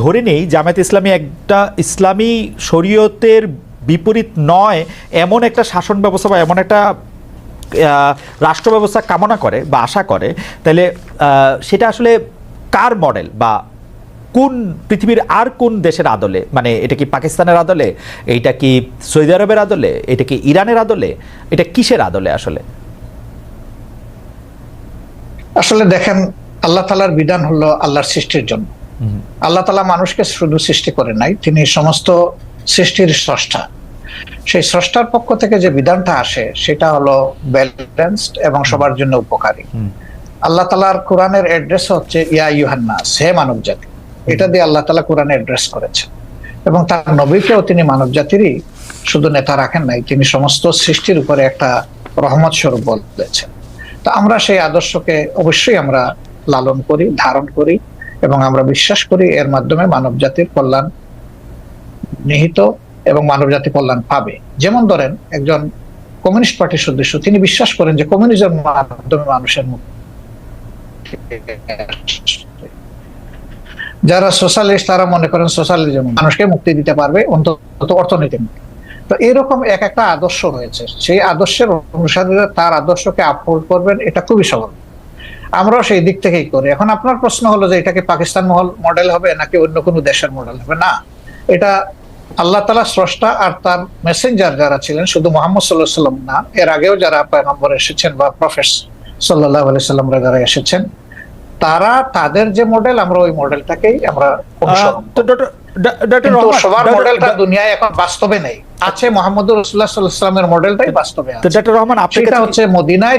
ধরে নেই, জামায়াত ইসলামী একটা ইসলামী শরীয়তের বিপরীত নয়, এমন একটা শাসন ব্যবস্থা বা এমন একটা রাষ্ট্র ব্যবস্থা কামনা করে বা আশা করে। তাহলে সেটা আসলে কার মডেল বা কোন পৃথিবীর আর কোন দেশের আদলে? মানে এটা কি পাকিস্তানের আদলে? এইটা কি সৌদি আরবের আদলে? এটা কি ইরানের আদলে? এটা কিসের আদলে আসলে? আসলে দেখেন, আল্লাহ তালার বিধান হলো আল্লাহর সৃষ্টির জন্য। আল্লাহ তালা মানুষকে শুধু সৃষ্টি করে নাই তিনি সমস্ত সৃষ্টির স্রষ্টা। সেই স্রষ্টার পক্ষ থেকে যে বিধানটা আসে সেটা হলো ব্যালেন্সড এবং সবার জন্য উপকারী। আল্লাহ তালার কোরআনের অ্যাড্রেস হচ্ছে ইয়া ইউহান্নাস হে মানব জাতি এটা দিয়ে আল্লাহ তালা কোরআনে অ্যাড্রেস করেছেন। এবং তার নবীকেও তিনি মানব জাতিরই শুধু নেতা রাখেন নাই তিনি সমস্ত সৃষ্টির উপরে একটা রহমত স্বরূপ বলেছেন। তা আমরা সেই আদর্শকে অবশ্যই আমরা লালন করি ধারণ করি। এবং আমরা বিশ্বাস করি এর মাধ্যমে মানব জাতির কল্যাণ নিহিত এবং মানব জাতি কল্যাণ পাবে। যেমন ধরেন, একজন কমিউনিস্ট পার্টির সদস্য, তিনি বিশ্বাস করেন যে কমিউনিজম মাধ্যমে মানুষের মুক্তি যারা সোশ্যালিস্ট, তারা মনে করেন সোশ্যালিজম মানুষকে মুক্তি দিতে পারবে, অন্তত অর্থনীতি তো এরকম এক একটা আদর্শ রয়েছে। সেই আদর্শের অনুসারীরা তার আদর্শকে আপহোল্ড করবেন, এটা খুবই সহজ আমরাও সেই দিক থেকেই করি। এখন আপনার প্রশ্ন হলো যে এটা কি পাকিস্তান মহল মডেল হবে নাকি অন্য কোনো দেশের মডেল হবে? না। এটা আল্লাহ তালা স্রষ্টা আর তার মেসেঞ্জার যারা ছিলেন শুধু মোহাম্মদ সাল্লাহ সাল্লাম না এর আগেও যারা পয়গম্বর এসেছেন বা প্রফেস সাল্লাহ আলি সাল্লামরা যারা এসেছেন তারা তাদের যে মডেল আমরা ওই মডেলটাকেই আমরা সবার মডেলটা দুনিয়ায় এখন বাস্তবে নেই। আছে মোহাম্মদ রসুল্লাহ সাল্লাহ সাল্লামের মডেলটাই বাস্তবে আছে। ডক্টর রহমান কাছে- হচ্ছে মদিনায়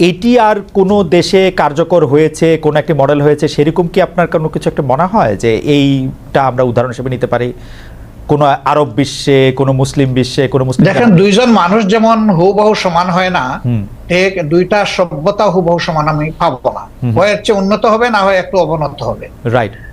এটি আর কোনো দেশে কার্যকর হয়েছে কোন একটি মডেল হয়েছে সেরকম কি আপনার কোনো কিছু একটা মনে হয় যে এইটা আমরা উদাহরণ হিসেবে নিতে পারি কোনো আরব বিশ্বে কোনো মুসলিম বিশ্বে কোনো মুসলিম দেখেন দুইজন মানুষ যেমন হুবহু সমান হয় না। ঠিক দুইটা সভ্যতা হুবহু সমান আমি পাবো না। হয় হচ্ছে উন্নত হবে না হয় একটু অবনত হবে রাইট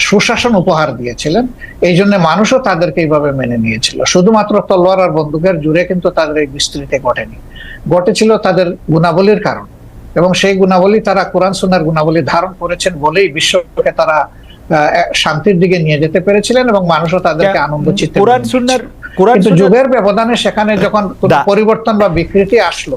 সুশাসন উপহার দিয়েছিলেন। এই জন্য মানুষও তাদেরকে এইভাবে মেনে নিয়েছিল। শুধুমাত্র তলোয়ার আর বন্দুকের জুড়ে কিন্তু তাদের এই বিস্তৃতি ঘটেনি। ঘটেছিল তাদের গুণাবলীর কারণ এবং সেই গুণাবলী তারা কোরআন সুনার গুণাবলী ধারণ করেছেন বলেই বিশ্বকে তারা আহ, শান্তির দিকে নিয়ে যেতে পেরেছিলেন এবং মানুষও তাদেরকে আনন্দ চিত্তে কোরআন সুন্নার কোরআন কিন্তু যুগের ব্যবধানে সেখানে যখন পরিবর্তন বা বিকৃতি আসলো